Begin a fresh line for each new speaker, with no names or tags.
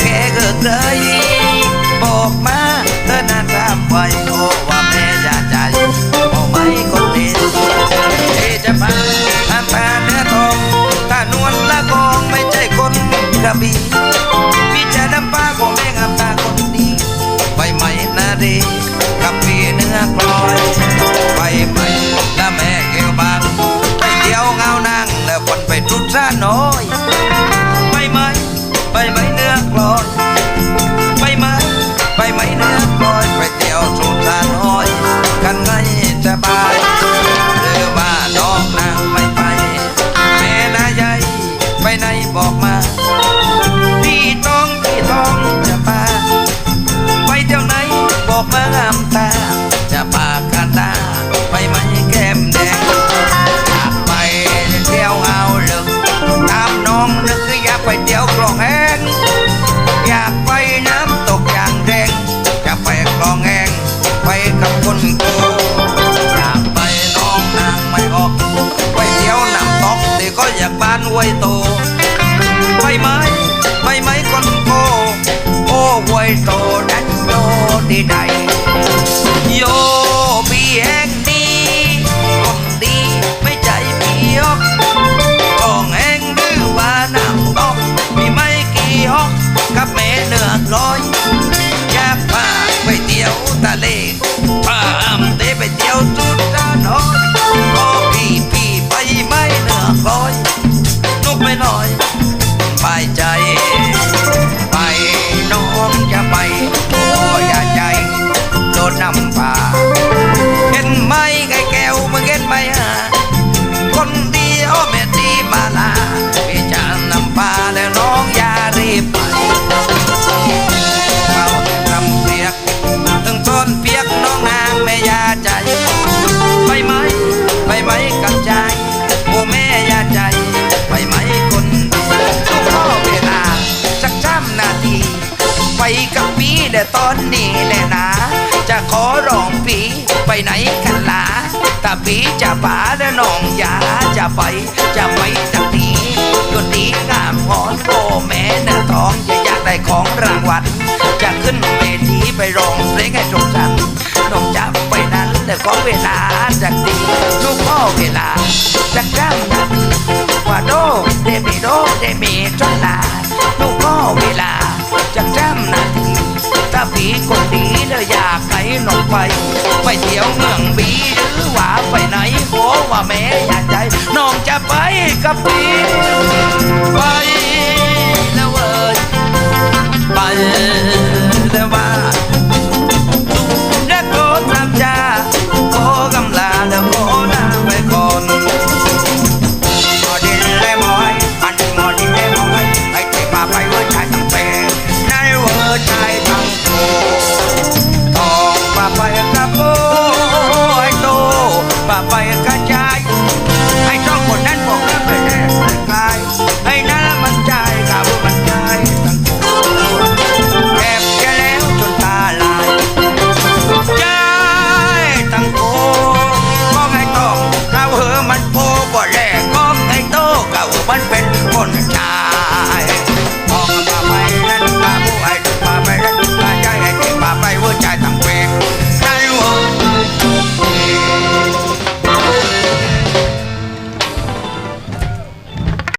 แค่เกิดเลยบอกมาเธอนั้นทำไว้โอ้ว่าแม่อย่าใจบอกไม่คนดีที่จะพันอันตาเนแม่ทองถ้านวลละกองไม่ใช่คนกระบี่มีจะดำปาของแม่งามตาคนดีไปไหมนาดีกับปีเนื้อกลอย ไปไหมถ้าแม่เกี่ยวบางไปเที่ยวเงาำตา จะปากกระตาไปไหม่แก้มแดงอยากไปเที่ยวเอาลึกตามน้องนึกอยากไปเที่ยวกลองแองอยากไปน้ำตกอย่างแดงจะไปกลองแองไปกับคนโกอยากไปน้องนางไม่ออก ไปเที่ยวน้ำตกแต่ก็อยากบ้านไว้โต กับแม่เนื้อลอยอยากพาไปเที่ยวทะเลพาอ้ำเตไปเที่ยวจุดด้านน้อยขอพี่พี่ไปไม่เหนือคอยนุกไปหน่อยไปใจ ไปน้องจะไป พี่ตอนนี้แหละนะ จะขอร้องพี่ไปไหนกันล่ะถ้าพี่จะป่าแล้วน้องยาจะไปจะไปสักทีก็ดีงามหอนโอแม่เนื้อทองจะอยากได้ของรางวัลจะขึ้นเวทีไปร้องเพลงให้จบจันน้องจะไปนั้นแต่ขอเวลาจากดีลูกพ่อเวลาจากจ้ำนาทีว่าโดเดมิโดเดมิจนลา ไป ไปเที่ยวเมืองบีหรือว่าไปไหนโอว่าแม่อยากใจ น้องจะไปกับพี่ไปแล้วเว้ยไปแล้วว่า